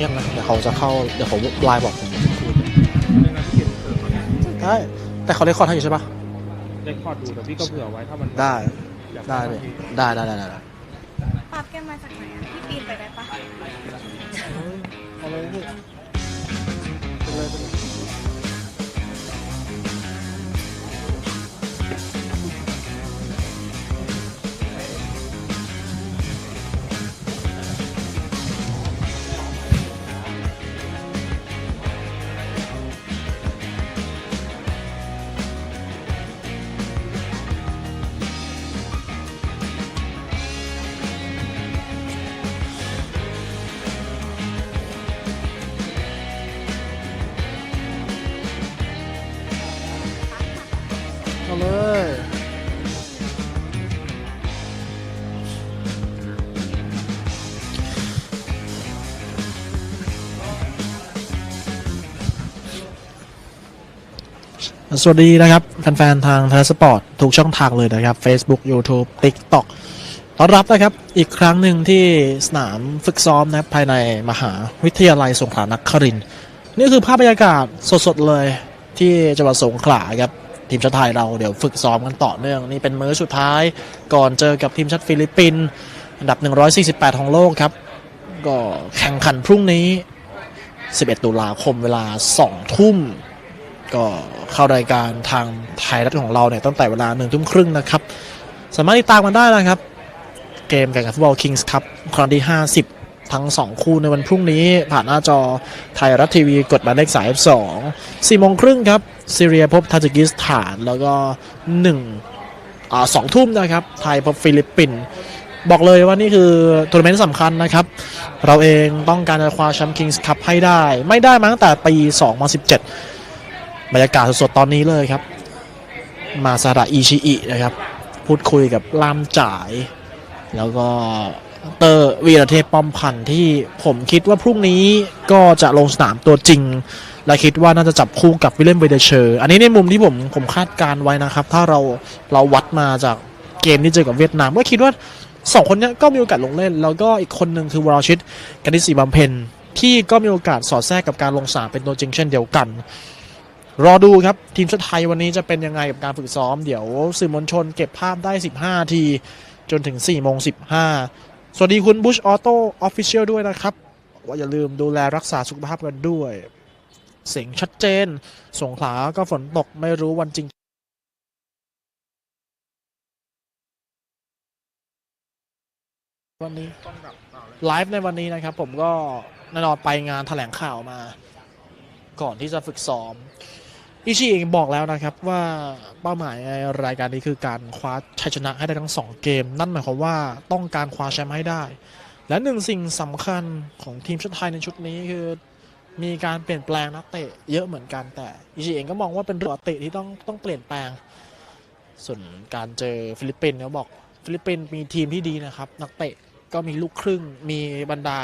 เงียบนะเดี๋ยวเขาจะเข้าเดี๋ยวเขาไลน์บอกผมพูดไม่งั้นพี่เก็บเกิดก่อนนะได้แต่เขาได้คอร์ดให้อยู่ใช่ปะได้คอร์ดดูแต่พี่ก็เผื่อไว้ถ้ามันได้อยากได้เลยได้ได้ได้ได้ได้ปั๊บแกมาจากไหนอะพี่ปีนไปได้ปะเอาเลยพี่เป็นเลย สวัสดีนะครับแฟนๆทางทาสปอร์ตทุกช่องทางเลยนะครับ Facebook YouTube TikTok ต้อนรับนะครับอีกครั้งหนึ่งที่สนามฝึกซ้อมนะภายในมหาวิทยาลัยสงขลานครินนี่คือภาพบรรยากาศสดๆเลยที่จังหวัดสงขลาครับทีมชาติไทยเราเดี๋ยวฝึกซ้อมกันต่อเนื่อง นี่เป็นมื้อสุดท้ายก่อนเจอกับทีมชาติฟิลิปปินส์อันดับ 148 ของโลกครับ ก็แข่งขันพรุ่งนี้ 11 ตุลาคมเวลา 2 ทุ่มก็ เข้ารายการทางไทยรัฐของเราเนี่ยตั้งแต่เวลาหนึ่งทุ่มครึ่งนะครับ สามารถติดตามกันได้นะครับ เกมแข่งขันฟุตบอลคิงส์ครับครั้งที่ 50 ทั้ง 2 คู่ในวันพรุ่งนี้ ผ่านหน้าจอไทยรัฐทีวีกดหมายเลขสายสองสี่โมงครึ่งครับซีเรียพบทาจิกิสถานแล้วก็หนึ่งอ่าสองทุ่มนะครับ ไทยพบฟิลิปปินส์บอกเลยว่านี่คือทัวร์นาเมนต์สำคัญนะครับ เราเองต้องการจะคว้าแชมป์คิงส์คัพให้ได้ ไม่ได้มาตั้งแต่ปี 2017 บรรยากาศสดๆตอนนี้เลยครับ มาซาระอิชิอินะครับ พูดคุยกับลามจ่าย แล้วก็เตอร์วีรเทพป้อมพันธ์ที่ผมคิดว่าพรุ่งนี้ก็จะลงสนามตัวจริง และคิดว่าน่าจะจับคู่กับวิลเลมเวเดเชอร์ อันนี้ในมุมที่ผมผมคาดการณ์ไว้นะครับ ถ้าเราเราวัดมาจากเกมที่เจอกับเวียดนามก็คิดว่าสองคนนี้ก็มีโอกาสลงเล่น แล้วก็อีกคนหนึ่งคือวราชิตกันดิสีบำเพ็ญที่ก็มีโอกาสสอดแทรกกับการลงสนามเป็นตัวจริงเช่นเดียวกัน รอดูครับ ทีมชาติไทยวันนี้จะเป็นยังไงกับการฝึกซ้อม เดี๋ยวสื่อมวลชนเก็บภาพได้ 15นาที จนถึง4โมง15 สวัสดีคุณบุชออโต้ออฟฟิเชียลด้วยนะครับ ว่าอย่าลืมดูแลรักษาสุขภาพกันด้วย เสียงชัดเจน สงขลาก็ฝนตกไม่รู้วันจริงวันนี้ไลฟ์ในวันนี้นะครับ ผมก็แน่นอนไปงานแถลงข่าวมา ก่อนที่จะฝึกซ้อม อิชิเองบอกแล้วนะครับว่าเป้าหมายในรายการนี้คือการคว้าชัยชนะให้ได้ทั้งสองเกม นั่นหมายความว่าต้องการคว้าแชมป์ให้ได้ และหนึ่งสิ่งสำคัญของทีมชาติไทยในชุดนี้คือ มีการเปลี่ยนแปลงนักเตะเยอะเหมือนกันแต่อิชิเองก็มองว่าเป็นเรื่องปกติที่ต้องต้องเปลี่ยนแปลง ส่วนการเจอฟิลิปปินส์เขาบอกฟิลิปปินส์มีทีมที่ดีนะครับ นักเตะก็มีลูกครึ่งมีบรรดา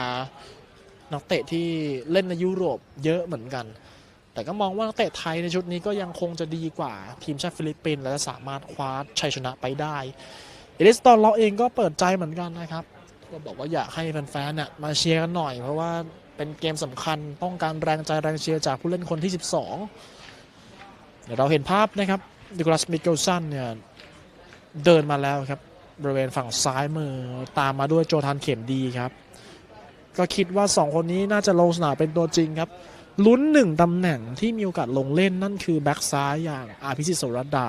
นักเตะที่เล่นในยุโรปเยอะเหมือนกัน แต่ก็มองว่านักเตะไทยในชุดนี้ก็ยังคงจะดีกว่าทีมชาติฟิลิปปินส์และจะสามารถคว้าชัยชนะไปได้เอลิสตอนเราเองก็เปิดใจเหมือนกันนะครับ ก็บอกว่าอยากให้แฟนๆน่ะมาเชียร์กันหน่อย เพราะว่าเป็นเกมสำคัญต้องการแรงใจแรงเชียร์จากผู้เล่นคนที่ 12 เดี๋ยวเราเห็นภาพนะครับดิกลัสมิเกลสันเนี่ยเดินมาแล้วครับบริเวณฝั่งซ้ายมือตามมาด้วยโจทานเข็มดีครับ ก็คิดว่า 2 คนนี้น่าจะลงสนามเป็นตัวจริงครับ ลุ้นหนึ่งตำแหน่งที่มีโอกาสลงเล่นนั่นคือแบ็กซ้ายอย่างอาภิสิทธิ์สรดา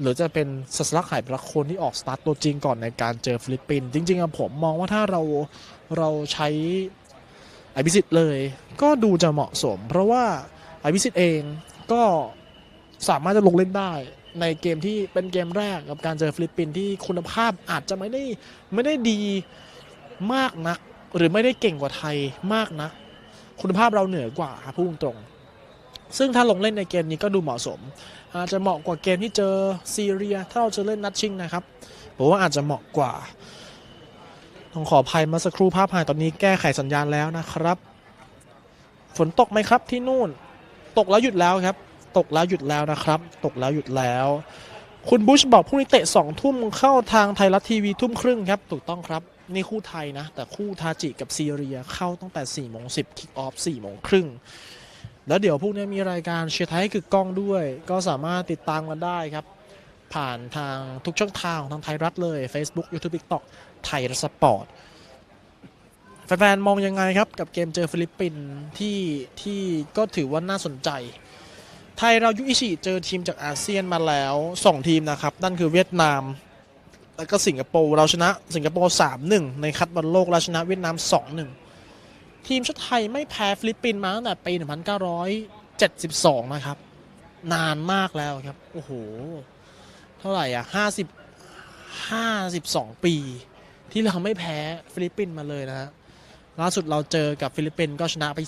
หรือจะเป็นสัสลักหายประคนที่ออกสตาร์ทตัวจริงก่อนในการเจอฟิลิปปินส์จริงๆอะผมมองว่าถ้าเราเราใช้อภิสิทธิ์เลย ก็ดูจะเหมาะสม เพราะว่าอภิสิทธิ์เองก็สามารถจะลงเล่นได้ในเกมที่เป็นเกมแรกกับการเจอฟิลิปปินส์ที่คุณภาพอาจจะไม่ได้ไม่ได้ดีมากนัก หรือไม่ได้เก่งกว่าไทยมากนัก คุณภาพเราเหนือกว่าครับพูดตรง ซึ่งถ้าลงเล่นในเกมนี้ก็ดูเหมาะสม อาจจะเหมาะกว่าเกมที่เจอซีเรีย ถ้าเราจะเล่นนัดชิงนะครับผมว่าอาจจะเหมาะกว่าต้องขออภัยมื่อสักครู่ภาพหายตอนนี้แก้ไขสัญญาณแล้วนะครับ ฝนตกไหมครับที่นู่น ตกแล้วหยุดแล้วครับ ตกแล้วหยุดแล้วนะครับ ตกแล้วหยุดแล้ว คุณบุชบอกพรุ่งนี้เตะสองทุ่มเข้าทางไทยรัฐทีวีทุ่มครึ่งครับ ถูกต้องครับ นี่คู่ไทยนะ แต่คู่ทาจิกับซีเรียเข้าตั้งแต่4ี่โมงสิบคิกออฟ4ี่โมงครึ่งแล้วเดี๋ยวพวกนี้มีรายการเชียร์ไทยคือกล้องด้วย ก็สามารถติดตามกันได้ครับ ผ่านทางทุกช่องทางของทางไทยรัฐเลย Facebook YouTube TikTok ไทยรัฐสปอร์ตแฟนๆมองยังไงครับ กับเกมเจอฟิลิปปินส์ที่ที่ก็ถือว่าน่าสนใจ ไทยเรายุอิชิเจอทีมจากอาเซียนมาแล้ว 2 ทีมนะครับ นั่นคือเวียดนาม แล้วก็สิงคโปร์เราชนะสิงคโปร์3-1ในคัดบอลโลกเราชนะเวียดนาม2-1ทีมชาติไทยไม่แพ้ฟิลิปปินส์มาตั้งแต่ปี 1972 นะครับ นานมากแล้วครับ โอ้โห เท่าไหร่อะ 50 52 ปี ที่เราไม่แพ้ฟิลิปปินส์มาเลยนะฮะล่าสุดเราเจอกับฟิลิปปินส์ก็ชนะไป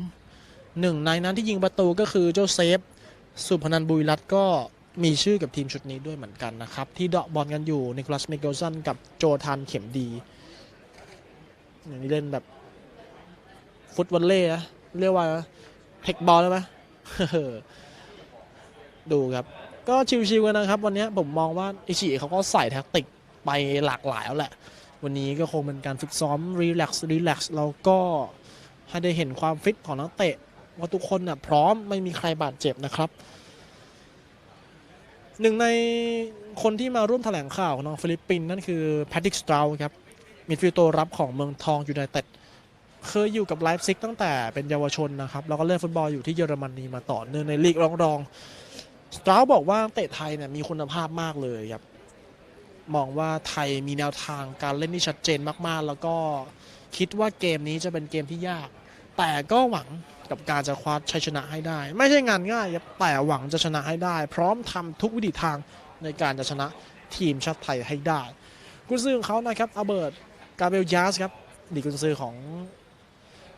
4-0 หนึ่งในนั้นที่ยิงประตูก็คือโจเซฟ สุพนันบุยรัตน์ก็ มีชื่อกับทีมชุดนี้ด้วยเหมือนกันนะครับ ที่เดาะบอลกันอยู่นิโคลัสมิเกลสันกับโจทานเข็มดีอย่างนี้เล่นแบบ ฟุตวอลเล่นะเรียกว่าเทคบอลได้ไหมดูครับ ก็ชิวๆกันนะครับ วันนี้ผมมองว่าอิชิเขาก็ใส่แท็กติกไปหลากหลายแล้วแหละ วันนี้ก็คงเป็นการฝึกซ้อมรีแลกซ์รีแลกซ์แล้วก็ให้ได้เห็นความฟิตของนักเตะว่าทุกคนน่ะพร้อมไม่มีใครบาดเจ็บนะครับ หนึ่งในคนที่มาร่วมแถลงข่าวของน้องฟิลิปปินส์นั่นคือแพทริกสตราวครับมิดฟิลด์ตัวรับของเมืองทองยูไนเต็ดเคยอยู่กับไลฟ์ซิกตั้งแต่เป็นเยาวชนนะครับ แล้วก็เล่นฟุตบอลอยู่ที่เยอรมนีมาต่อเนื่องในลีกรองรองสตราวบอกว่าเตะไทยเนี่ยมีคุณภาพมากเลยครับมองว่าไทยมีแนวทางการเล่นที่ชัดเจนมากๆ แล้วก็คิดว่าเกมนี้จะเป็นเกมที่ยาก แต่ก็หวัง กับการจะคว้าชัยชนะให้ได้ ไม่ใช่งานง่ายแต่หวังจะชนะให้ได้ พร้อมทำทุกวิถีทางในการจะชนะทีมชาติไทยให้ได้ กุนซือของเขานะครับอเบิร์ตกาเบลยาสครับดีกุนซือของ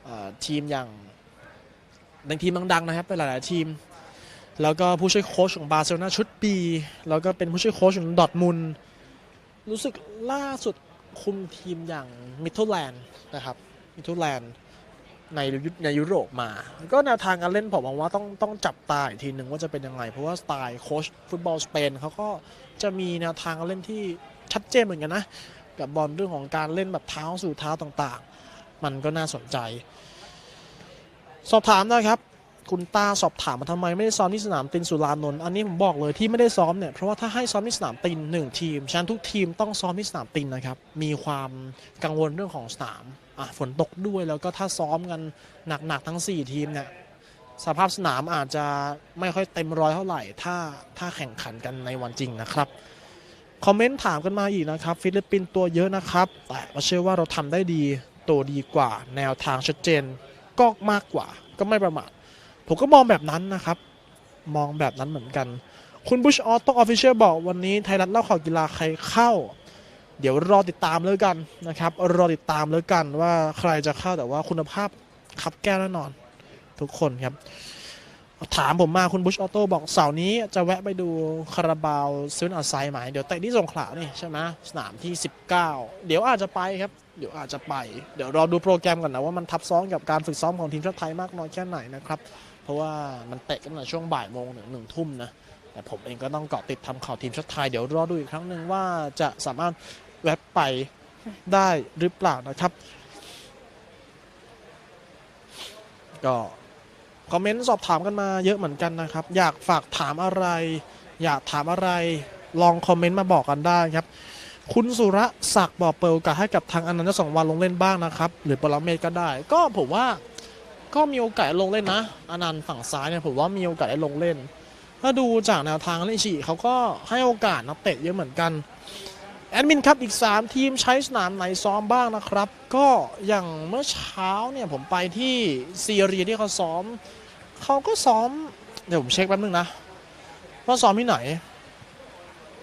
อทีมอย่างในทีมดังๆนะครับเป็นหลาย ๆ ทีม แล้วก็ผู้ช่วยโค้ชของบาร์เซโลนาชุดปี แล้วก็เป็นผู้ช่วยโค้ชของดอทมุนรู้สึกล่าสุดคุมทีมอย่างมิทเทิลแลนด์นะครับมิทเทิลแลนด์ ในยุในยุโรปมา ก็แนวทางการเล่นผมมองว่าต้องต้องจับตาอีกทีหนึ่งว่าจะเป็นยังไง เพราะว่าสไตล์โค้ชฟุตบอลสเปนเขาก็จะมีแนวทางการเล่นที่ชัดเจนเหมือนกันนะ กับบอลเรื่องของการเล่นแบบเท้าสู่เท้าต่างๆ มันก็น่าสนใจ สอบถามนะครับ คุณตาสอบถามมาทำไมไม่ได้ซ้อมที่สนามตินสุรานนท์อันนี้ผมบอกเลยที่ไม่ได้ซ้อมเนี่ยเพราะว่าถ้าให้ซ้อมที่สนามตินหนึ่งทีมฉะนันทุกทีมต้องซ้อมที่สนามตินนะครับมีความกังวลเรื่องของสนาม ฝนตกด้วยแล้วก็ถ้าซ้อมกันหนักๆทั้ง 4 ทีมเนี่ยสภาพสนามอาจจะไม่ค่อยเต็มร้อยเท่าไหร่ ถ้าถ้าแข่งขันกันในวันจริงนะครับ คอมเมนต์ถามกันมาอีกนะครับ ฟิลิปปินส์ตัวเยอะนะครับ แต่เชื่อว่าเราทำได้ดี ตัวดีกว่า แนวทางชัดเจน ก็มากกว่า ก็ไม่ประมาท ผมก็มองแบบนั้นนะครับ มองแบบนั้นเหมือนกัน คุณบุชออโต้ออฟฟิเชียลบอกวันนี้ไทยรัฐเล่าข่าวกีฬาใครเข้า เดี๋ยวรอติดตามแล้วกันนะครับ รอติดตามแล้วกันว่าใครจะเข้าแต่ว่าคุณภาพขับแก้วแน่นอน ทุกคนครับ ถามผมมาคุณบุชออโต้บอกเสาร์นี้จะแวะไปดูคาราบาวซื้ออาไซด์ไหมเดี๋ยวเตะที่สงขลานี่ใช่ไหมสนามที่ 19 เดี๋ยวอาจจะไปครับ เดี๋ยวอาจจะไป เดี๋ยวรอดูโปรแกรมก่อนนะว่ามันทับซ้อนกับการฝึกซ้อมของทีมชาติไทยมากน้อยแค่ไหนนะครับ เพราะว่ามันเตะกันในช่วงบ่ายโมงถึงหนึ่งทุ่มนะแต่ผมเองก็ต้องเกาะติดทำข่าวทีมชาติไทย เดี๋ยวรอดูอีกครั้งหนึ่งว่าจะสามารถ แวบไปได้หรือเปล่านะครับ ก็คอมเมนต์สอบถามกันมาเยอะเหมือนกันนะครับ อยากฝากถามอะไร อยากถามอะไรลองคอมเมนต์มาบอกกันได้ครับ คุณสุรศักดิ์บอกเปิดโอกาสให้กับทางอนันต์สองวันลงเล่นบ้างนะครับ หรือปรเมศก็ได้ ก็ผมว่าก็มีโอกาสลงเล่นนะ อนันต์ฝั่งซ้ายเนี่ยผมว่ามีโอกาสได้ลงเล่น ถ้าดูจากแนวทางเล่นฉีเขาก็ให้โอกาสนักเตะเยอะเหมือนกัน แอดมินครับอีก 3 ทีมใช้สนามไหนซ้อมบ้างนะครับ ก็อย่างเมื่อเช้าเนี่ยผมไปที่ซีเรียที่เขาซ้อม เขาก็ซ้อม เดี๋ยวผมเช็คแป๊บนึงนะ ว่าซ้อมที่ไหน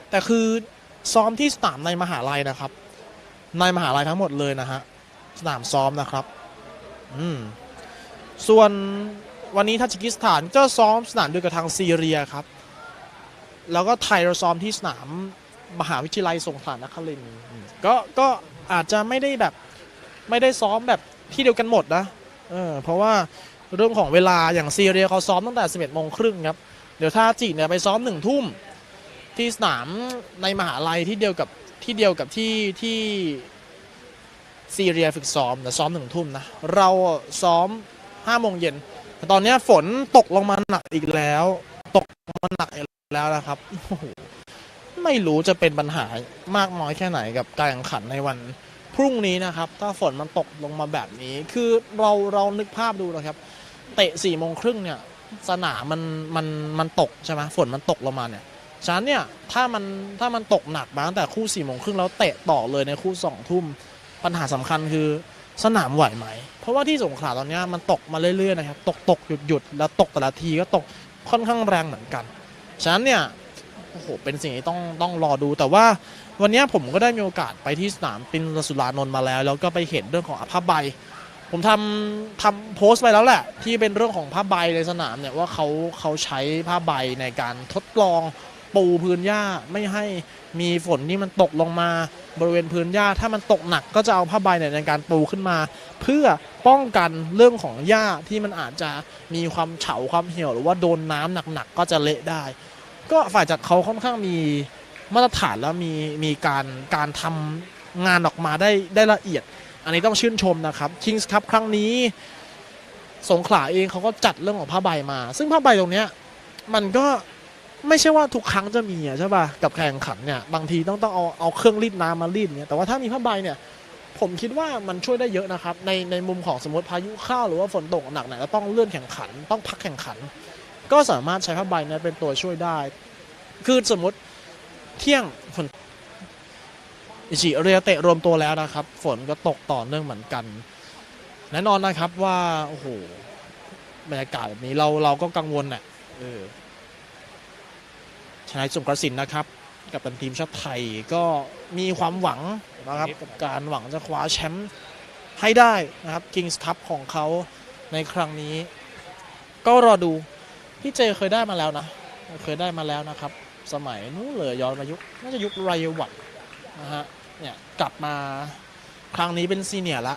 แต่คือซ้อมที่สนามในมหาลัยนะครับ ในมหาลัยทั้งหมดเลยนะฮะ สนามซ้อมนะครับ อืม ส่วนวันนี้ทาจิกิสถานก็ซ้อมสนามเดียวกับทางซีเรียครับ แล้วก็ไทยเราซ้อมที่สนาม มหาวิทยาลัยสงขลานครินทร์ก็ก็อาจจะไม่ได้แบบไม่ได้ซ้อมแบบที่เดียวกันหมดนะเออเพราะว่าเรื่องของเวลาอย่างซีเรียเขาซ้อมตั้งแต่ 11โมงครึ่งครับ เดี๋ยวทาจิเนี่ยไปซ้อมหนึ่งทุ่มที่สนามในมหาลัยที่เดียวกับที่เดียวกับที่ที่ซีเรียฝึกซ้อมแต่ซ้อมหนึ่งทุ่มนะ เราซ้อมห้าโมงเย็นแต่ตอนนี้ฝนตกลงมาหนักอีกแล้ว ตกลงมาหนักอีกแล้วนะครับโอ้โห ไม่รู้จะเป็นปัญหามากน้อยแค่ไหนกับการแข่งขันในวันพรุ่งนี้นะครับ ถ้าฝนมันตกลงมาแบบนี้ คือเราเรานึกภาพดูนะครับ เตะสี่โมงครึ่งเนี่ยสนามมันมันมันตกใช่ไหมฝนมันตกลงมาเนี่ยฉะนั้นเนี่ยถ้ามันถ้ามันตกหนักมาตั้งแต่คู่4ี่โมงครึ่งแล้วเตะต่อเลยในคู่2องทุ่มปัญหาสำคัญคือสนามไหวไหม เพราะว่าที่สงขลาตอนนี้มันตกมาเรื่อยๆนะครับ ตกตกหยุดหยุดแล้วตกแต่ละทีก็ตกค่อนข้างแรงเหมือนกัน ฉะนั้นเนี่ย โอ้โหเป็นสิ่งที่ต้องต้องรอดู แต่ว่าวันนี้ผมก็ได้มีโอกาสไปที่สนามปินสุรานนท์มาแล้ว แล้วก็ไปเห็นเรื่องของผ้าใบ ผมทำทำโพสต์ไปแล้วแหละ ที่เป็นเรื่องของผ้าใบในสนามเนี่ยว่าเขาเขาใช้ผ้าใบในการทดลองปูพื้นหญ้าไม่ให้มีฝนที่มันตกลงมาบริเวณพื้นหญ้า ถ้ามันตกหนักก็จะเอาผ้าใบเนี่ยในการปูขึ้นมา เพื่อป้องกันเรื่องของหญ้าที่มันอาจจะมีความเฉาความเหี่ยว หรือว่าโดนน้ำหนักๆก็จะเละได้ ก็ฝ่ายจัดเขาค่อนข้างมีมาตรฐานแล้วมีมีการการทำงานออกมาได้ได้ละเอียด อันนี้ต้องชื่นชมนะครับ Kings Cup ครั้งนี้สงขลาเองเขาก็จัดเรื่องของผ้าใบมา ซึ่งผ้าใบตรงเนี้ยมันก็ไม่ใช่ว่าทุกครั้งจะมีอะใช่ป่ะกับแข่งขันเนี่ยบางทีต้องต้องเอาเอาเครื่องรีดน้ำมารีดเนี่ยแต่ว่าถ้ามีผ้าใบเนี่ยผมคิดว่ามันช่วยได้เยอะนะครับในในมุมของสมมติพายุเข้าหรือว่าฝนตกหนักเนี่ยก็ต้องเลื่อนแข่งขัน ต้องพักแข่งขัน ก็สามารถใช้ผ้าใบเนี่ยเป็นตัวช่วยได้ คือสมมติเที่ยงฝนอิชิเรียเตะรวมตัวแล้วนะครับ ฝนก็ตกต่อเนื่องเหมือนกัน แน่นอนนะครับว่า โอ้โหบรรยากาศแบบนี้เราเราก็กังวลแหละเออชนายสงกระสินนะครับ กับเป็นทีมชาติไทยก็มีความหวังนะครับ กับการหวังจะคว้าแชมป์ให้ได้นะครับ Kings Cup ของเขาในครั้งนี้ ก็รอดู พี่เจเคยได้มาแล้วนะ เคยได้มาแล้วนะครับ สมัยนู้นเลยย้อนมายุคน่าจะยุคไรวัตนะฮะเนี่ยกลับมาครั้งนี้เป็นซีเนียร์ละ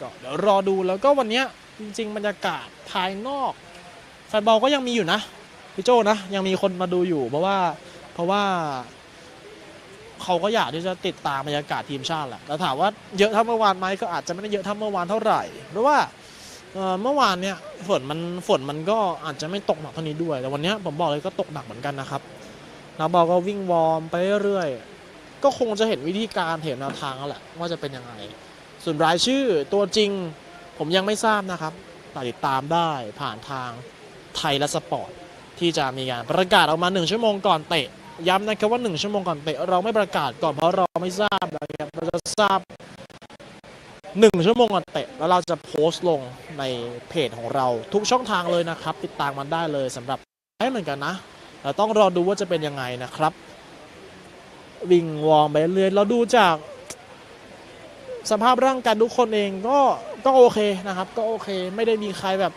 ก็เดี๋ยวรอดูแล้วก็วันนี้จริง ๆ บรรยากาศภายนอกแฟนบอลก็ยังมีอยู่นะพี่โจนะยังมีคนมาดูอยู่เพราะว่าเพราะว่าเขาก็อยากที่จะติดตามบรรยากาศทีมชาติแหละแต่ถามว่าเยอะเท่าเมื่อวานไหมก็อาจจะไม่ได้เยอะเท่าเมื่อวานเท่าไหร่เพราะว่า เมื่อวานเนี่ยฝนมันฝนมันก็อาจจะไม่ตกหนักเท่านี้ด้วย แต่วันนี้ผมบอกเลยก็ตกหนักเหมือนกันนะครับนักบอลก็วิ่งวอร์มไปเรื่อยๆก็คงจะเห็นวิธีการเห็นแนวทางแล้วแหละว่าจะเป็นยังไง ส่วนรายชื่อตัวจริง ผมยังไม่ทราบนะครับแต่ติดตามได้ผ่านทางไทยและสปอร์ตที่จะมีการประกาศออกมา 1 ชั่วโมงก่อนเตะ ย้ำนะครับว่า 1 ชั่วโมงก่อนเตะเราไม่ประกาศก่อนเพราะเราไม่ทราบนะครับเราจะทราบ 1 ชั่วโมงก่อนเตะ แล้วเราจะโพสต์ลงในเพจของเราทุกช่องทางเลยนะครับ ติดตามมันได้เลยสำหรับให้เหมือนกันนะเราต้องรอดูว่าจะเป็นยังไงนะครับ วิ่งวอร์มไปเรื่อยเราดูจากสภาพร่างกายทุกคนเองก็ก็โอเคนะครับ ก็โอเคไม่ได้มีใครแบบ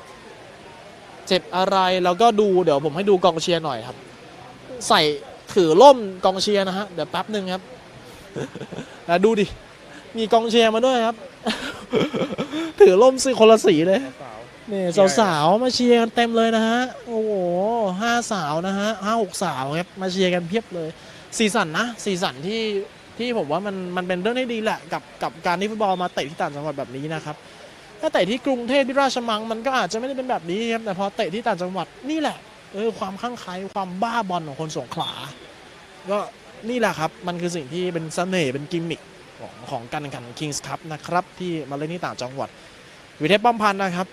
เจ็บอะไรแล้วก็ดูเดี๋ยวผมให้ดูกองเชียร์หน่อยครับ ใส่ถือล่มกองเชียร์นะฮะเดี๋ยวแป๊บหนึ่งครับแล้วดูดิมีกองเชียร์มาด้วยครับ ถือล่มสีคนละสีเลยสาวนี่สาวๆมาเชียร์กันเต็มเลยนะฮะ โอ้โหห้าสาวนะฮะห้าหกสาวครับมาเชียร์กันเพียบเลย สีสันนะ สีสันที่ที่ผมว่ามันมันเป็นเรื่องที่ดีแหละกับกับการที่ฟุตบอลมาเตะที่ต่างจังหวัดแบบนี้นะครับถ้าเตะที่กรุงเทพที่ราชมังมันก็อาจจะไม่ได้เป็นแบบนี้ครับแต่พอเตะที่ต่างจังหวัดนี่แหละเออความข้างไคล้ความบ้าบอลของคนสงขลาก็นี่แหละครับ มันคือสิ่งที่เป็นเสน่ห์เป็นกิมมิค ของของการแข่งขัน Kings Cup นะครับที่มาเล่นที่ต่างจังหวัด วิเทพป้อมพันธ์นะครับ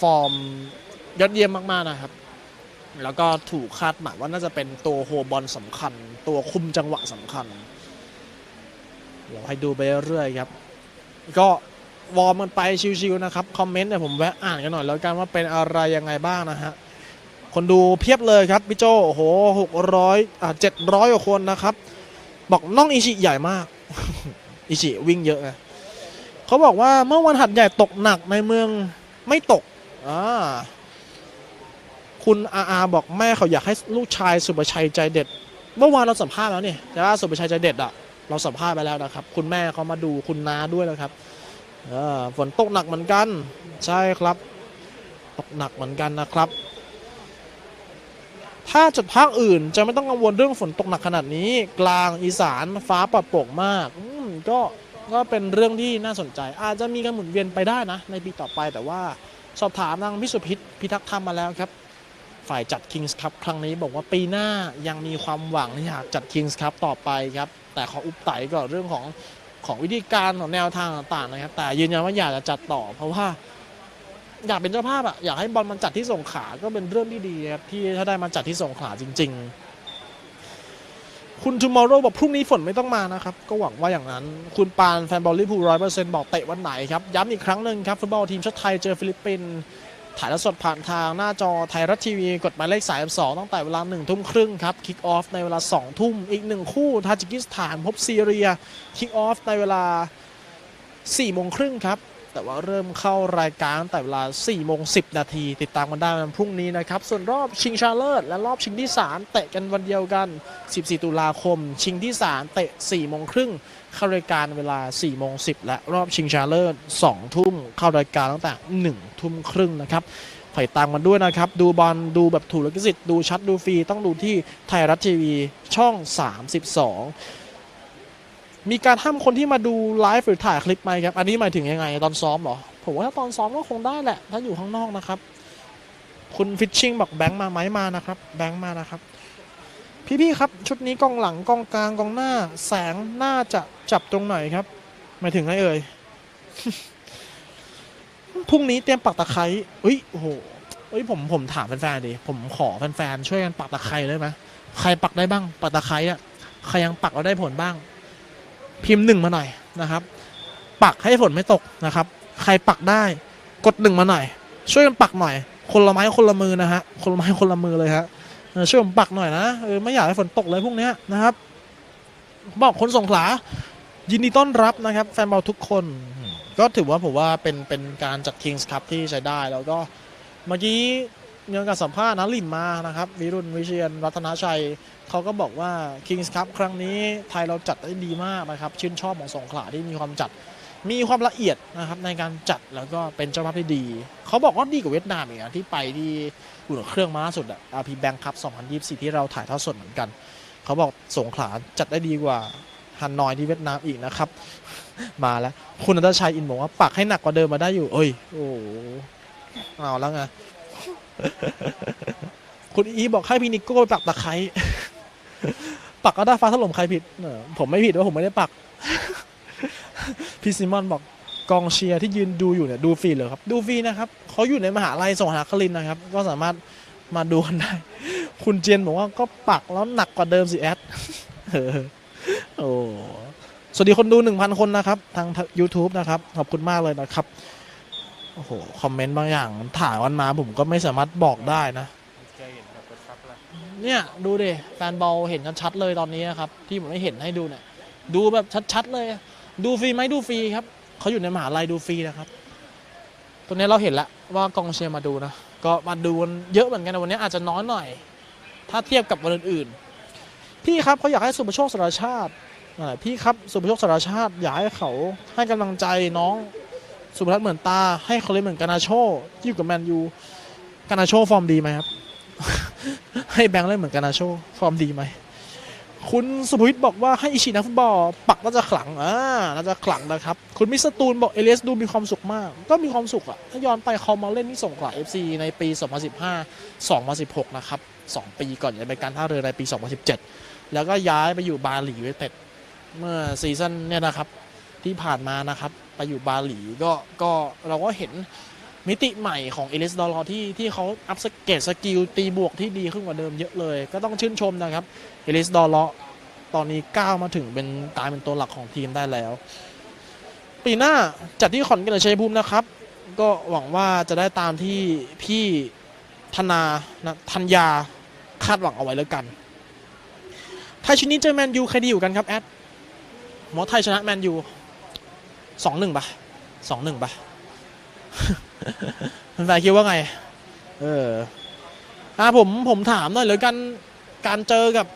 ฟอร์มยอดเยี่ยมมาก ๆ นะครับ แล้วก็ถูกคาดหมายว่าน่าจะเป็นตัวโฮบอลสำคัญ ตัวคุมจังหวะสำคัญ เดี๋ยวให้ดูไปเรื่อยๆครับ ก็วอร์มมันไปชิวๆนะครับ คอมเมนต์เนี่ยผมแวะอ่านกันหน่อยแล้วกันว่าเป็นอะไรยังไงบ้างนะฮะ คนดูเพียบเลยครับพี่โจโอ้โหหกร้อยอ่าเจ็ดร้อยกว่าคนนะครับ บอกน้องอิชิใหญ่มาก อิชิวิ่งเยอะไงเขาบอกว่าเมื่อวันหัดใหญ่ตกหนักในเมืองไม่ตกอ่าคุณอาอาบอกแม่เขาอยากให้ลูกชายสุประชัยใจเด็ด เมื่อวานเราสัมภาษณ์แล้วนี่แต่ว่าสุประชัยใจเด็ดอะเราสัมภาษณ์ไปแล้วนะครับ คุณแม่เขามาดูคุณน้าด้วยนะครับฝนตกหนักเหมือนกัน ใช่ครับ ตกหนักเหมือนกันนะครับ ถ้าจุดภาคอื่นจะไม่ต้องกังวลเรื่องฝนตกหนักขนาดนี้ กลางอีสานฟ้าปลอดโปร่งมากมก็ก็เป็นเรื่องที่น่าสนใจ อาจจะมีการหมุนเวียนไปได้นะ ในปีต่อไปแต่ว่าสอบถามทางพิสุพิษพิทักษ์ธรรมมาแล้วครับ ฝ่ายจัด Kings Cup ครั้งนี้บอกว่าปีหน้ายังมีความหวังที่อยากจัด Kings Cup ต่อไปครับ แต่ขออุบไตก่อนเรื่องของของวิธีการของแนวทางต่างๆนะครับ แต่ยืนยันว่าอยากจะจัดต่อเพราะว่า อยากเป็นเจ้าภาพอะอยากให้บอลมันจัดที่สงขลาก็เป็นเรื่องที่ดีครับที่ถ้าได้มาจัดที่สงขลาจริง ๆ คุณ tomorrow บอกพรุ่งนี้ฝนไม่ต้องมานะครับ ก็หวังว่าอย่างนั้น คุณปานแฟนบอลลิเวอร์พูลร้อยเปอร์เซ็นต์บอกเตะวันไหนครับ ย้ำอีกครั้งหนึ่งครับ ฟุตบอลทีมชาติไทยเจอฟิลิปปินส์ถ่ายทอดสดผ่านทางหน้าจอไทยรัฐทีวี กดหมายเลข32ตั้งแต่เวลา1ทุ่มครึ่งครับคิกออฟในเวลา2ทุ่มอีก1คู่ทาจิกิสถานพบซีเรียคิกออฟในเวลา4โมงครึ่งครับ แต่ว่าเริ่มเข้ารายการตั้งแต่เวลา4โมง10 นาที ติดตามกันได้วันพรุ่งนี้นะครับ ส่วนรอบชิงชนะเลิศและรอบชิงที่ 3 เตะกันวันเดียวกัน 14 ตุลาคม ชิงที่ 3 เตะ4โมงครึ่งเข้ารายการเวลา4โมง10 และรอบชิงชนะเลิศ2ทุ่มเข้ารายการตั้งแต่1ทุ่มครึ่งนะครับฝากตามกันด้วยนะครับ ดูบอลดูแบบถูกลิขสิทธิ์ดูชัดดูฟรี ต้องดูที่ไทยรัฐทีวีช่อง 32 มีการห้ามคนที่มาดูไลฟ์หรือถ่ายคลิปไหมครับ อันนี้หมายถึงยังไง ตอนซ้อมเหรอ ผมว่าถ้าตอนซ้อมก็คงได้แหละ ถ้าอยู่ข้างนอกนะครับ คุณฟิชชิงบอกแบงค์มาไหมมานะครับ แบงค์มานะครับ พี่ๆครับ ชุดนี้กองหลังกองกลางกองหน้า แสงน่าจะจับตรงไหนครับ หมายถึงอะไรเอ่ย พรุ่งนี้เตรียมปักตะไคร้เฮ้ย โอ้โหเฮ้ย ผม ผมถามแฟนๆดิ ผมขอแฟนๆช่วยกันปักตะไคร้ได้ไหมใครปักได้บ้าง ปักตะไคร้อะใครยังปักแล้วได้ผลบ้าง พิมพ์หนึ่งมาหน่อยนะครับ ปักให้ฝนไม่ตกนะครับ ใครปักได้กดหนึ่งมาหน่อย ช่วยกันปักหน่อย คนละไม้คนละมือนะฮะคนละไม้คนละมือเลยฮะช่วยผมปักหน่อยนะเออไม่อยากให้ฝนตกเลยพวกเนี้ยนะครับ บอกคนสงขลายินดีต้อนรับนะครับ แฟนบอลทุกคน ก็ถือว่าผมว่าเป็นเป็นการจัด Kings Cup ที่ใช้ได้แล้วก็เมื่อกี้ มีการสัมภาษณ์นะลิมมานะครับ วิรุณวิเชียนรัตนชัย เขาก็บอกว่า Kings Cup ครั้งนี้ไทยเราจัดได้ดีมากนะครับ ชื่นชอบของสงขลาที่มีความจัด มีความละเอียดนะครับในการจัดแล้วก็เป็นเจ้าภาพที่ดี เขาบอกว่าดีกว่าเวียดนามอีกนะที่ไปที่อุ่นเครื่องม้าสุดอะ RP Bank Cup 2024 ที่เราถ่ายทอดสดเหมือนกัน เขาบอกสงขลาจัดได้ดีกว่าฮันนอยที่เวียดนามอีกนะครับ มาแล้ว คุณนัทชัยอินบอกว่าปักให้หนักกว่าเดิมมาได้อยู่ เอ้ย โอ้เอาแล้วไง คุณอีบอกให้พี่นิโก้ไปปักตะไคร้ปักก็ได้ฟ้าถล่มใครผิดผมไม่ผิดว่าผมไม่ได้ปัก พี่ซิมอนบอกกองเชียร์ที่ยืนดูอยู่เนี่ยดูฟรีเลยครับดูฟรีนะครับเขาอยู่ในมหาลัยสงขลาคลินนะครับ ก็สามารถมาดูกันได้ คุณเจนบอกว่าก็ปักแล้วหนักกว่าเดิมสิแอดเออโอ้สวัสดีคนดู 1,000 คนนะครับ ทาง YouTube นะครับ ขอบคุณมากเลยนะครับ อ้โห คอมเมนต์บางอย่างถ่ายวันมาผมก็ไม่สามารถบอกได้นะเคยเห็นแบบกระชับแล้วเนี่ย ดูดิแฟนบอลเห็นชัดๆเลยตอนนี้นะครับ ที่ผมไม่เห็นให้ดูเนี่ย ดูแบบชัดๆเลย ดูฟรีไหมดูฟรีครับ เขาอยู่ในมหาลัยดูฟรีนะครับตัวนี้เราเห็นแล้วว่ากองเชียร์มาดูนะ ก็มาดูกันเยอะเหมือนกันนะวันนี้อาจจะน้อยหน่อย ถ้าเทียบกับวันอื่นๆ พี่ครับเขาอยากให้สุภโชคสารชาติอ่าพี่ครับสุภโชคสารชาติอยากให้เขาให้กำลังใจน้อง สุภทัศน์เหมือนตา ให้เขาเล่นเหมือนกานาโชอยู่กับแมนยูกานาโชฟอร์มดีไหมครับ ให้แบงค์เล่นเหมือนกันนะโชฟอร์มดีไหมคุณสุภวิทย์บอกว่าให้อิชินักฟุตบอลปักน่าจะขลังอ่าน่าจะขลังนะครับ คุณมิสเตอร์ตูนบอกเอเลสดูมีความสุขมาก ก็มีความสุขอะถ้าย้อนไปเขามาเล่นที่ส่งขลา FC ในปี 2015 2016 นะครับ 2 ปีก่อนจะไปการท่าเรือในปี 2017 แล้วก็ย้ายไปอยู่บาหลียูไนเต็ดเมื่อซีซั่นเนี่ยนะครับ ที่ผ่านมานะครับไปอยู่บาหลีก็ก็เราก็เห็นมิติใหม่ของเอลิสดอลที่ที่เขาอัพสเกตสกิลตีบวกที่ดีขึ้นกว่าเดิมเยอะเลย ก็ต้องชื่นชมนะครับเอลิสดอลตอนนี้ก้าวมาถึงเป็นกลายเป็นตัวหลักของทีมได้แล้ว ปีหน้าจัดที่ขอนแก่นชัยภูมินะครับ ก็หวังว่าจะได้ตามที่พี่ธนานะธัญญาคาดหวังเอาไว้แล้วกันไทยชุดนี้เจอแมนยูใครดีอยู่กันครับแอดหมอไทยชนะแมนยู สองหนึ่งปะสองหนึ่งปะแฟนๆคิดว่าไง เอออะผมผมถามหน่อยเลยกันการเจอกับ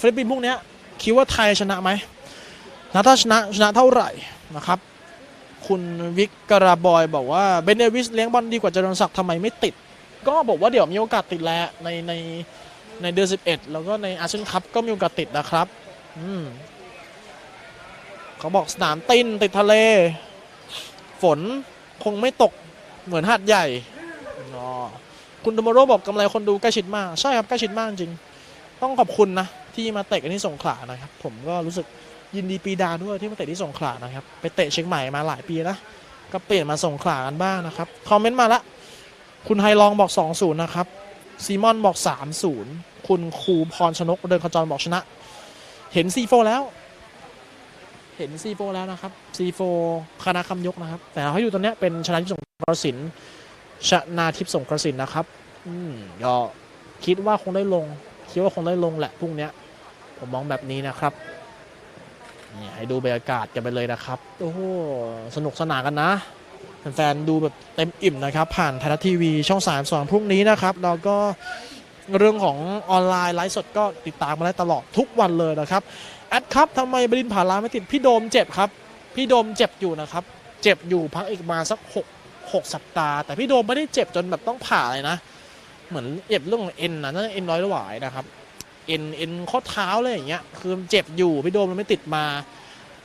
ฟิลิปปินส์พวกเนี้ยคิดว่าไทยชนะไหมแล้วถ้าชนะชนะเท่าไหร่นะครับ คุณวิกกราบอยบอกว่าเบนเดวิสเลี้ยงบอลดีกว่าเจริญศักดิ์ทำไมไม่ติด ก็บอกว่าเดี๋ยวมีโอกาสติดแหล้วในในในเดือน11 แล้วก็ในอาเซียนคัพก็มีโอกาสติดนะครับ อืม เขาบอกสนามตินติดทะเล ฝนคงไม่ตกเหมือนหาดใหญ่อ๋อคุณโดโมโรบอกกำไรคนดูใกล้ชิดมาก ใช่ครับใกล้ชิดมากจริง ต้องขอบคุณนะ ที่มาเตะกันที่สงขลานะครับ ผมก็รู้สึกยินดีปีดาด้วยที่มาเตะที่สงขลานะครับ ไปเตะเชียงใหม่มาหลายปีนะก็เปลี่ยนมาสงขลากันบ้างนะครับ คอมเมนต์มาละ คุณไฮลองบอก 2-0 นะครับ ซีมอนบอก 3-0 คุณครูพรชนกเดินขจรบอกชนะ เห็น C4 แล้ว เห็น C4 แล้วนะครับ C4 คณะคำยกนะครับ แต่เราให้ดูตอนนี้เป็นชนะทิพย์สงกระสินชนะทิพย์สงกระสินนะครับ อืมก็คิดว่าคงได้ลง คิดว่าคงได้ลงแหละพรุ่งนี้ผมมองแบบนี้นะครับนี่ให้ดูบรรยากาศกันไปเลยนะครับ โอ้โหสนุกสนานกันนะแฟนๆดูแบบเต็มอิ่มนะครับ ผ่านไทยรัฐทีวีช่อง3ามสพรุ่งนี้นะครับแล้วก็เรื่องของออนไลน์ไลฟ์สดก็ติดตามมาได้ตลอดทุกวันเลยนะครับ อดครับทำไมบรินผ่าลาไม่ติดพี่โดมเจ็บครับ พี่โดมเจ็บอยู่นะครับ เจ็บอยู่พักอีกมาสักหกสัปดาห์แต่พี่โดมไม่ได้เจ็บจนแบบต้องผ่าเลยนะ เหมือนเจ็บเรื่องเอ็นนะนั่นเอ็นร้อยหวายนะครับเอ็นเอ็นข้อเท้าอะไรอย่างเงี้ยคือเจ็บอยู่พี่โดมมันไม่ติดมา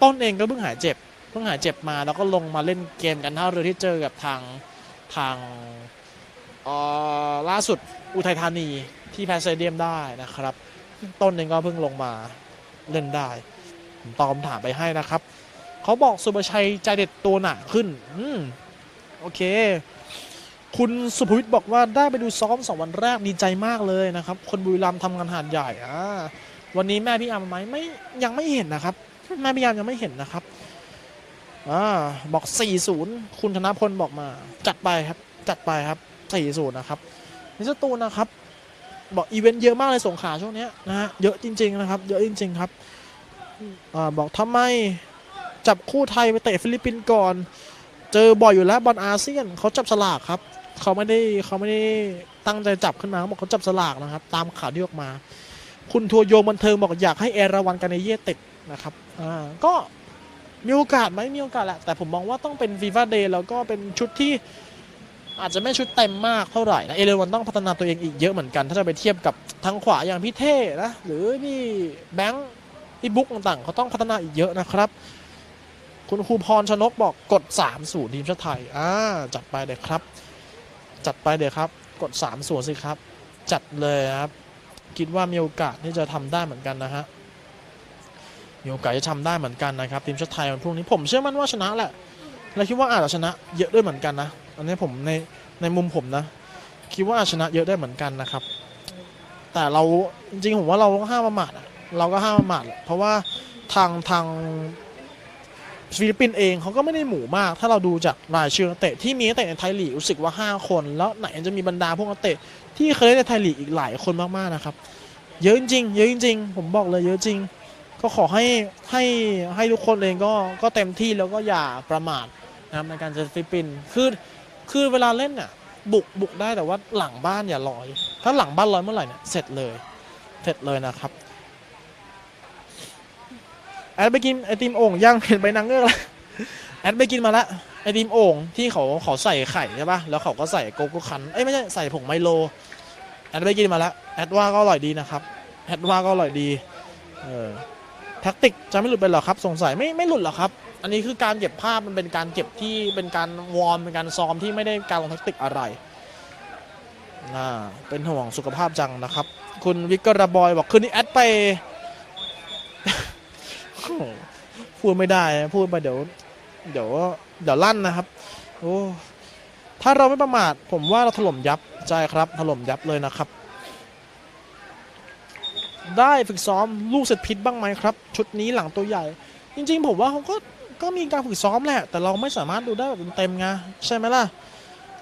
ต้นเองก็เพิ่งหายเจ็บเพิ่งหายเจ็บมาแล้วก็ลงมาเล่นเกมกันท่าเรือที่เจอกับทางทางอ่อล่าสุดอุทัยธานีที่แพสเซเดียมได้นะครับ ต้นเองก็เพิ่งลงมา เล่นได้ผมตอบคำถามไปให้นะครับเขาบอกสุประชัยใจเด็ดตัวหนาขึ้น อืมโอเค คุณสุภวิทย์บอกว่าได้ไปดูซ้อมสองวันแรกดีใจมากเลยนะครับ คนบุรีรัมย์ทำงานหาดใหญ่อ่าวันนี้แม่พี่อามไหมไม่ยังไม่เห็นนะครับ แม่พี่อามยังไม่เห็นนะครับอ่าบอก 40 คุณธนพลบอกมา จัดไปครับ จัดไปครับ 40 นะครับนิสตูนนะครับ บอกอีเวนต์เยอะมากเลยสงขาช่วงนี้นะฮะเยอะจริง ๆ นะครับ เยอะจริง ๆ ครับอบอกทำไมจับคู่ไทยไปเตะฟิลิปปินส์ก่อน เจอบ่อยอยู่แล้วบอลอาเซียนเขาจับสลากครับเขาไม่ได้เขาไม่ได้ตั้งใจจับขึ้นมาเขาบอกเขาจับสลากนะครับ ตามข่าวที่ออกมา คุณทัวร์โยงบันเทิงบอกอยากให้เอราวันกันในเย่ติดนะครับอ่าก็มีโอกาสไหมมีโอกาสแหละแต่ผมมองว่าต้องเป็นฟีฟ่าเดย์แล้วก็เป็นชุดที่ อาจจะไม่ชุดเต็มมากเท่าไหร่นะเอเลวันต้องพัฒนาตัวเองอีกเยอะเหมือนกัน ถ้าจะไปเทียบกับทางขวาอย่างพี่เท่นะหรือพี่แบงค์พี่บุ๊กต่างๆเขาต้องพัฒนาอีกเยอะนะครับ คุณครูพรชนกบอกกด 3 สูทีมชาติไทยอ่าจัดไปเลยครับ จัดไปเดี๋ยครับ กด 3 ส่วนสิครับ จัดเลยครับคิดว่ามีโอกาสที่จะทำได้เหมือนกันนะฮะมีโอกาสจะทำได้เหมือนกันนะครับทีมชาติไทยวันพรุ่งนี้ผมเชื่อมั่นว่าชนะแหละและคิดว่าอาจจะชนะเยอะด้วยเหมือนกันนะ อันนี้ผมในในมุมผมนะ คิดว่าอาชนะเยอะได้เหมือนกันนะครับ แต่เราจริงๆผมว่าเราก็ห้ามประมาทเราก็ห้ามประมาทเพราะว่าทางทางฟิลิปปินส์เองเขาก็ไม่ได้หมู่มาก ถ้าเราดูจากรายชื่อนักเตะที่มีนักเตะในไทยลีกรู้สึกว่า 5 คน แล้วไหนจะมีบรรดาพวกนักเตะที่เคยเล่นในไทยลีกอีกหลายคนมากๆนะครับ เยอะจริงๆเยอะจริงๆผมบอกเลยเยอะจริง ก็ขอให้ให้ให้ทุกคนเองก็ก็เต็มที่แล้วก็อย่าประมาทนะครับในการเจอฟิลิปปินส์คือ คือเวลาเล่นน่ะบุกบุกได้แต่ว่าหลังบ้านอย่าลอย ถ้าหลังบ้านลอยเมื่อไหร่เนี่ยเสร็จเลย เสร็จเลยนะครับแอดไปกินไอติมโอ่งย่างเห็นใบนางเงือกแล้วแอดไปกินมาละไอติมโอ่งที่เขาเขาใส่ไข่ใช่ปะแล้วเขาก็ใส่โกโก้คันเอ้ยไม่ใช่ใส่ผงไมโลแอดไปกินมาละแอดว่าก็อร่อยดีนะครับแอดว่าก็อร่อยดีเออแท็กติกจะไม่หลุดไปหรอครับ สงสัยไม่ไม่หลุดหรอครับ อันนี้คือการเก็บภาพมันเป็นการเก็บที่เป็นการวอร์มเป็นการซ้อมที่ไม่ได้การลงแท็กติกอะไรน่าเป็นห่วงสุขภาพจังนะครับ คุณวิกกร์บอยบอกคืนนี้แอดไปพูดไม่ได้พูดไปเดี๋ยว เดี๋ยวเดี๋ยวลั่นนะครับโอ้ถ้าเราไม่ประมาทผมว่าเราถล่มยับใช่ครับ ถล่มยับเลยนะครับ ได้ฝึกซ้อมลูกเสร็จพิษบ้างไหมครับ ชุดนี้หลังตัวใหญ่ จริง ๆ ผมว่าเขาก็ ก็มีการฝึกซ้อมแหละ แต่เราไม่สามารถดูได้แบบเต็มๆไงใช่ไหมล่ะ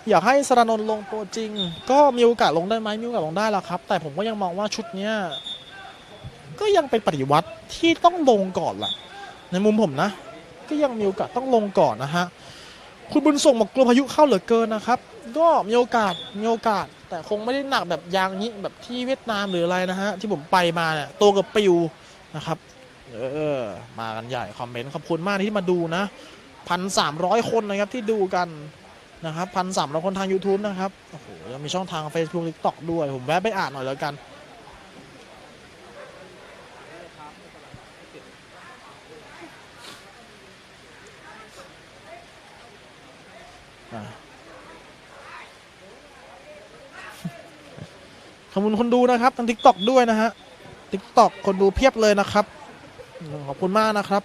อยากให้สรานนท์ลงตัวจริง ก็มีโอกาสลงได้ไหมมีโอกาสลงได้แล้วครับ แต่ผมก็ยังมองว่าชุดเนี้ยก็ยังเป็นปฏิวัติที่ต้องลงก่อนแหละในมุมผมนะ ก็ยังมีโอกาสต้องลงก่อนนะฮะคุณบุญส่งบอกกลัวพายุเข้าเหลือเกินนะครับ ก็มีโอกาสมีโอกาส แต่คงไม่ได้หนักแบบยางนี้แบบที่เวียดนามหรืออะไรนะฮะที่ผมไปมาเนี่ยตัวกับปิวนะครับ เออ มากันใหญ่คอมเมนต์ขอบคุณมากที่มาดูนะพันสามร้อยคนนะครับที่ดูกันนะครับพันสามร้อยคนทาง YouTube นะครับ โอ้โหยังมีช่องทาง Facebook TikTok ด้วย ผมแวะไปอ่านหน่อยแล้วกันขอบคุณคนดูนะครับทาง TikTok ด้วยนะฮะ TikTok คนดูเพียบเลยนะครับ ขอบคุณมากนะครับ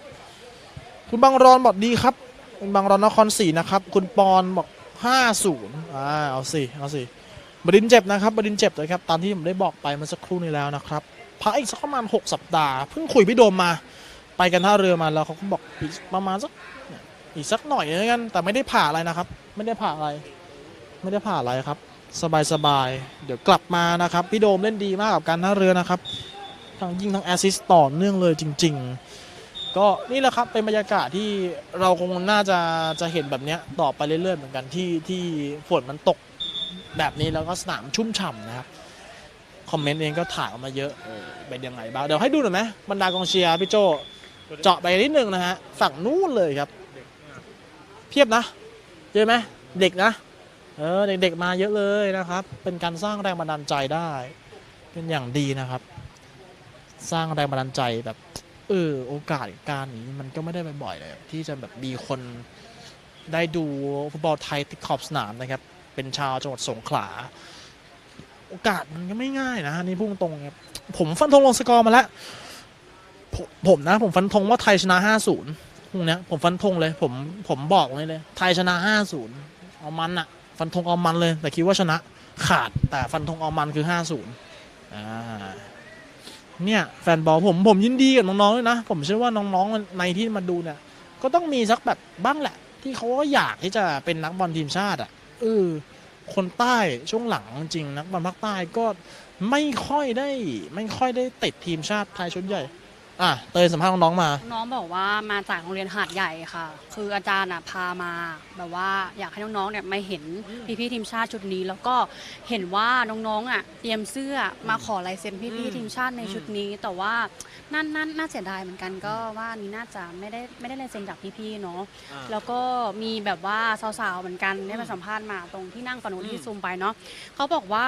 คุณบางรอนบอกดีครับ คุณบางรอนนครศรีนะครับ คุณปอนบอกห้าศูนย์อ่าเอาสิเอาสิบดินเจ็บนะครับบดินเจ็บเลยครับตามที่ผมได้บอกไปเมื่อสักครู่นี้แล้วนะครับพักอีกสักประมาณหกสัปดาห์เพิ่งคุยพี่โดมมา ไปกันท่าเรือมาแล้วเขาก็บอกประมาณสักอีกสักหน่อยแล้วกันแต่ไม่ได้ผ่าอะไรนะครับ ไม่ได้ผ่าอะไร ไม่ได้ผ่าอะไรครับ สบายสบายๆเดี๋ยวกลับมานะครับ พี่โดมเล่นดีมากกับการท่าเรือนะครับ ทั้งยิงทั้งแอสซิสต์ต่อเนื่องเลยจริง ๆ ก็นี่แหละครับเป็นบรรยากาศที่เราคงน่าจะจะเห็นแบบนี้ต่อไปเรื่อยๆเหมือนกันที่ที่ฝนมันตกแบบนี้แล้วก็สนามชุ่มฉ่ำนะครับคอมเมนต์เองก็ถ่ายออกมาเยอะเป็นยังไงบ้างเดี๋ยวให้ดูหน่อยไหมบรรดากองเชียร์พี่โจเจาะไปนิดนึงนะฮะฝั่งนู้นเลยครับ เพียบนะเยอไหมเด็กนะเออเด็กๆมาเยอะเลยนะครับ เป็นการสร้างแรงบันดาลใจได้ เป็นอย่างดีนะครับ สร้างแรงบันดาลใจแบบเออโอกาสการนี้มันก็ไม่ได้บ่อยๆเลยที่จะแบบมีคนได้ดูฟุตบอลไทยที่ขอบสนามนะครับ เป็นชาวจังหวัดสงขลา โอกาสมันก็ไม่ง่ายนะนี่พุ่งตรงครับผมฟันธงลงสกอร์มาแล้วผมผมนะ ผมฟันธงว่าไทยชนะ 5-0พรุ่งเนี้ยผมฟันธงเลย ผมผมบอกเลยเลย ไทยชนะ 5-0 เอามันอะฟันธงเอามันเลย แต่คิดว่าชนะขาดแต่ฟันธงเอามันคือ 5-0อ่า เนี่ยแฟนบอลผมผมยินดีกับน้องๆเลยนะ ผมเชื่อว่าน้องๆในที่มาดูเนี่ย ก็ต้องมีสักแบบบ้างแหละ ที่เขาก็อยากที่จะเป็นนักบอลทีมชาติอะเออคนใต้ช่วงหลังจริงนักบอลภาคใต้ก็ไม่ค่อยได้ไม่ค่อยได้ติดทีมชาติไทยชุดใหญ่ อะเตยสัมภาษณ์น้องๆมา น้องบอกว่ามาจากโรงเรียนหาดใหญ่ค่ะ คืออาจารย์อะพามาแบบว่าอยากให้น้องๆเนี่ยมาเห็นพี่ๆทีมชาติชุดนี้ แล้วก็เห็นว่าน้องๆอะเตรียมเสื้อมาขอลายเซ็นพี่ๆทีมชาติในชุดนี้ แต่ว่านั่นนั่นน่าเสียดายเหมือนกันก็ว่านี่น่าจะไม่ได้ไม่ได้ลายเซ็นจากพี่ๆเนาะแล้วก็มีแบบว่าสาวๆเหมือนกันได้มาสัมภาษณ์มาตรงที่นั่งฝั่งนู้นที่ซูมไปเนาะเขาบอกว่า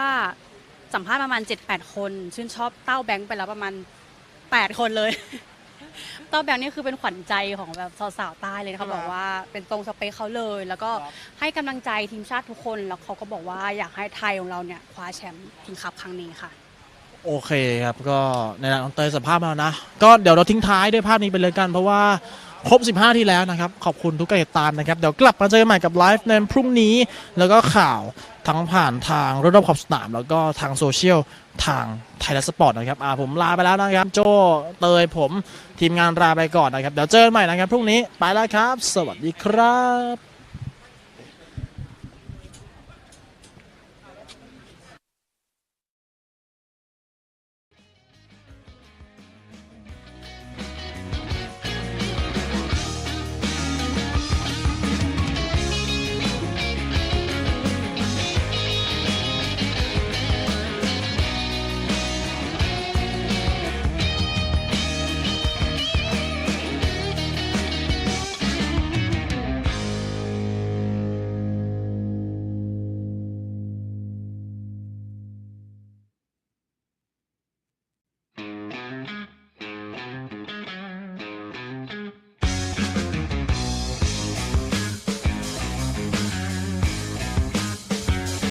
สัมภาษณ์ประมาณ 7-8 คน ชื่นชอบเต้าแบงค์ไปแล้วประมาณ 8 คนเลยเต้าแบงค์นี่คือเป็นขวัญใจของแบบสาวๆใต้เลยนะเขาบอกว่าเป็นตรงสเปคเขาเลย แล้วก็ให้กำลังใจทีมชาติทุกคน แล้วเขาก็บอกว่าอยากให้ไทยของเราเนี่ยคว้าแชมป์คิงคัพครั้งนี้ค่ะ โอเคครับ ก็ในหลังน้องเตยสัมภาษณ์มาแล้วนะ ก็เดี๋ยวเราทิ้งท้ายด้วยภาพนี้ไปเลยกัน เพราะว่า ครบ 15 ที่แล้วนะครับ ขอบคุณทุกการติดตามนะครับ เดี๋ยวกลับมาเจอกันใหม่กับไลฟ์ในพรุ่งนี้ แล้วก็ข่าวทั้งผ่านทางรถรอบขอบสนาม แล้วก็ทางโซเชียลทางไทยรัฐสปอร์ตนะครับอ่าผมลาไปแล้วนะครับ โจเตยผมทีมงานลาไปก่อนนะครับ เดี๋ยวเจอกันใหม่นะครับ พรุ่งนี้ไปแล้วครับ สวัสดีครับ